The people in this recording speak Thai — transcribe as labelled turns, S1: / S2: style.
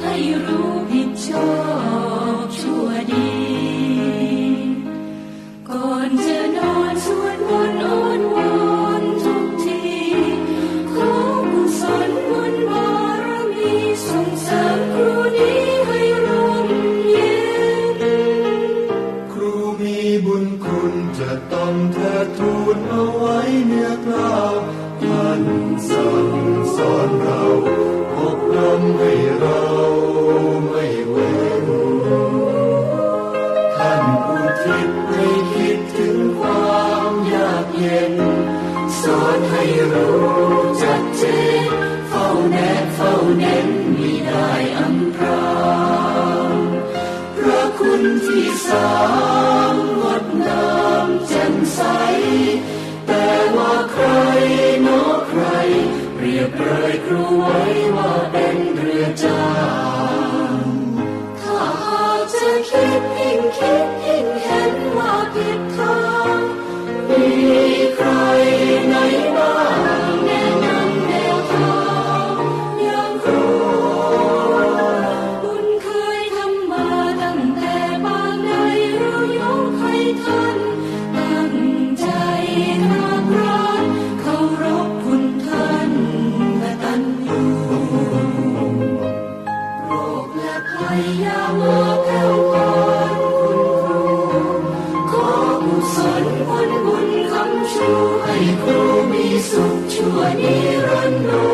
S1: ให้รู้ผิดชอบ ณจะต้องเธ
S2: อทูลเอาไว้เนื้อกล้าท่านสั่งสอนเราปบนำให้เราไม่เว้นท่านผู้ทิ่ใยครูไว้ว่าเป็นเรือจาง
S1: ถ้าจะคิดยิ่งคิด ช่วยผู้
S2: มี
S1: สุขชั่วนิรันดร์